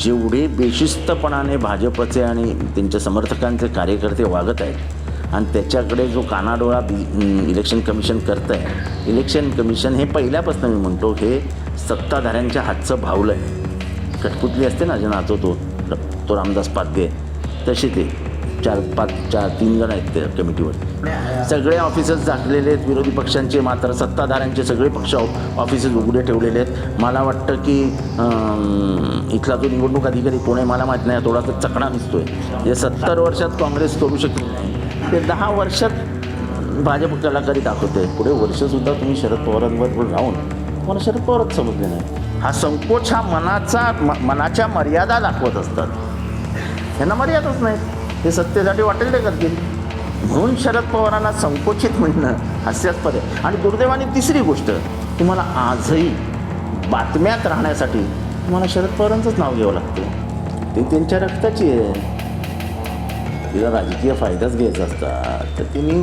जेवढे बेशिस्तपणाने भाजपचे आणि त्यांच्या समर्थकांचे कार्यकर्ते वागत आहेत आणि त्याच्याकडे जो कानाडोळा बी इलेक्शन कमिशन करतं आहे इलेक्शन कमिशन हे पहिल्यापासून मी म्हणतो हे सत्ताधाऱ्यांच्या हातचं भावलं आहे. कठपुतली असते ना जे नाचवतो तो रामदास पाध्ये तसे ते. चार पाच चार तीन जण आहेत त्या कमिटीवर. सगळे ऑफिसर्स झाकलेले आहेत विरोधी पक्षांचे मात्र सत्ताधाऱ्यांचे सगळे पक्ष ऑफिसेस उघडे ठेवलेले आहेत. मला वाटतं की इथला जो निवडणूक अधिकारी कोण आहे मला माहीत नाही थोडासा चकणा दिसतोय. जे सत्तर वर्षात काँग्रेस करू शकली नाही ते दहा वर्षात भाजप कलाकारी दाखवते पुढे वर्षसुद्धा तुम्ही शरद पवारांवर राहून मला शरद पवारच समजले नाही. हा संकोच हा मनाचा म- मनाच्या मर्यादा दाखवत असतात. यांना मर्यादाच नाहीत. हे सत्तेसाठी वाटेल ते करतील. म्हणून शरद पवारांना संकोचित म्हणणं हास्यास्पद आहे. आणि दुर्दैवाने तिसरी गोष्ट तुम्हाला आजही बातम्यात राहण्यासाठी तुम्हाला शरद पवारांचंच नाव घ्यावं लागतं. ते त्यांच्या रक्ताची आहे. तिला राजकीय फायदाच घ्यायचा असता. तर तिने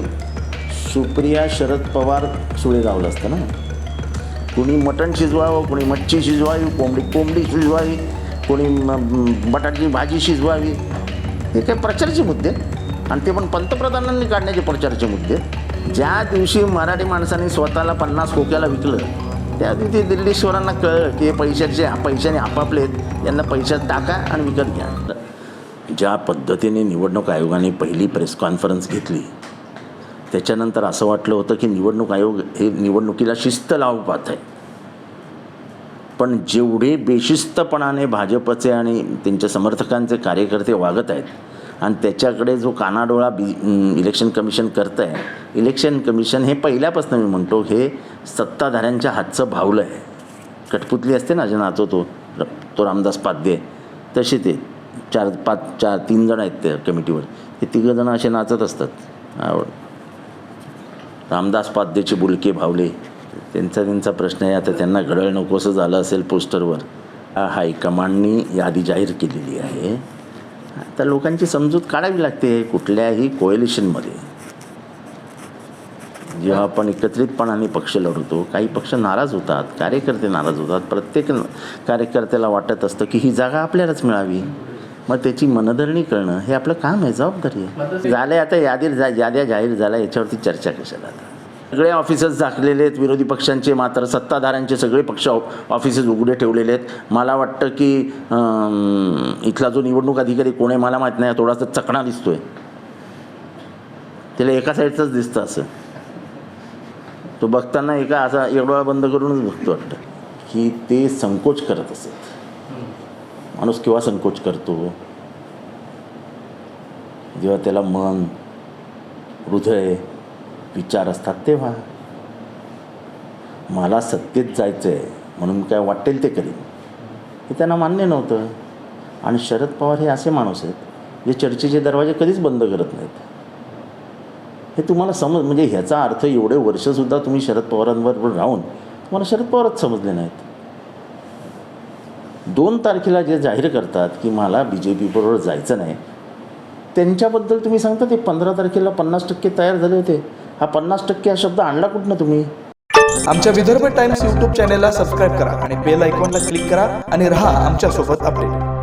सुप्रिया शरद पवार सुळे लावलं असतं ना. कोणी मटण शिजवावं कुणी मच्छी शिजवावी कोंबडी कोंबडी शिजवावी कोणी बटाट्याची भाजी शिजवावी. हे काही प्रचारचे मुद्दे? आणि ते पण पंतप्रधानांनी काढण्याचे प्रचारचे मुद्दे. ज्या दिवशी मराठी माणसांनी स्वतःला पन्नास खोक्याला विकलं त्या दिवशी दिल्लीश्वरांना कळलं की हे पैशाचे पैशाने आपापले आहेत. यांना पैशात टाका आणि विकत घ्या. ज्या पद्धतीने निवडणूक आयोगाने पहिली प्रेस कॉन्फरन्स घेतली त्याच्यानंतर असं वाटलं होतं की निवडणूक आयोग हे निवडणुकीला शिस्त लावू पाहत आहे. पण जेवढे बेशिस्तपणाने भाजपचे आणि त्यांच्या समर्थकांचे कार्यकर्ते वागत आहेत आणि त्याच्याकडे जो कानाडोळा बी इलेक्शन कमिशन करतं आहे इलेक्शन कमिशन हे पहिल्यापासून मी म्हणतो हे सत्ताधाऱ्यांच्या हातचं भावलं आहे. कठपुतली असते ना जे नाचो तो तो रामदास पाध्ये तसे ते चार पाच चार तीन जण आहेत त्या कमिटीवर. ते तिघं जण असे नाचत असतात. आवड. रामदास पाध्येचे बुलके भावले त्यांचा त्यांचा प्रश्न आहे. आता त्यांना घडळ नकोसं झालं असेल पोस्टरवर. हा हायकमांडनी यादी जाहीर केलेली आहे. आता लोकांची समजूत काढावी लागते कुठल्याही कोएलिशनमध्ये जेव्हा आपण एकत्रितपणाने पक्ष लढवतो काही पक्ष नाराज होतात कार्यकर्ते नाराज होतात. प्रत्येक कार्यकर्त्याला वाटत असतं की ही जागा आपल्यालाच मिळावी. मग त्याची मनधरणी करणं हे आपलं काम आहे जबाबदारी आहे. झाले आता यादी जा याद्या जाहीर झाल्या याच्यावरती चर्चा कशाला आता? सगळे ऑफिसेस झाकलेले आहेत. विरोधी पक्षांचे मात्र सत्ताधाऱ्यांचे सगळे पक्ष ऑफिसेस उघडे ठेवलेले आहेत. मला वाटतं की इथला जो निवडणूक अधिकारी कोण आहे मला माहीत नाही. थोडासा चकणा दिसतोय. त्याला एका साईडचंच दिसतं असं. तो बघताना एका असा एवढा बंद करूनच बघतो वाटतं. की ते संकोच करत असत. माणूस केव्हा संकोच करतो? जेव्हा त्याला मन हृदय विचार असतात तेव्हा. मला सत्तेत जायचं आहे म्हणून काय वाटेल ते करीन. हे त्यांना मान्य नव्हतं. आणि शरद पवार हे असे माणूस आहेत जे चर्चेचे दरवाजे कधीच बंद करत नाहीत. हे तुम्हाला समज म्हणजे ह्याचा अर्थ एवढे वर्षसुद्धा तुम्ही शरद पवारांबरोबर राहून तुम्हाला शरद पवारच समजले नाहीत. दोन तारखेला जे जाहीर करतात की मला बी जे पीबरोबर जायचं नाही त्यांच्याबद्दल तुम्ही सांगता ते पंधरा तारखेला पन्नास टक्के तयार झाले होते. हा पन्नास टक्के हा शब्द आणला कुठनं तुम्ही? आमच्या विदर्भ टाइम्स यूट्यूब चॅनेलला सबस्क्राईब करा आणि बेल आयकॉनला क्लिक करा आणि रहा आमच्यासोबत अपडेट.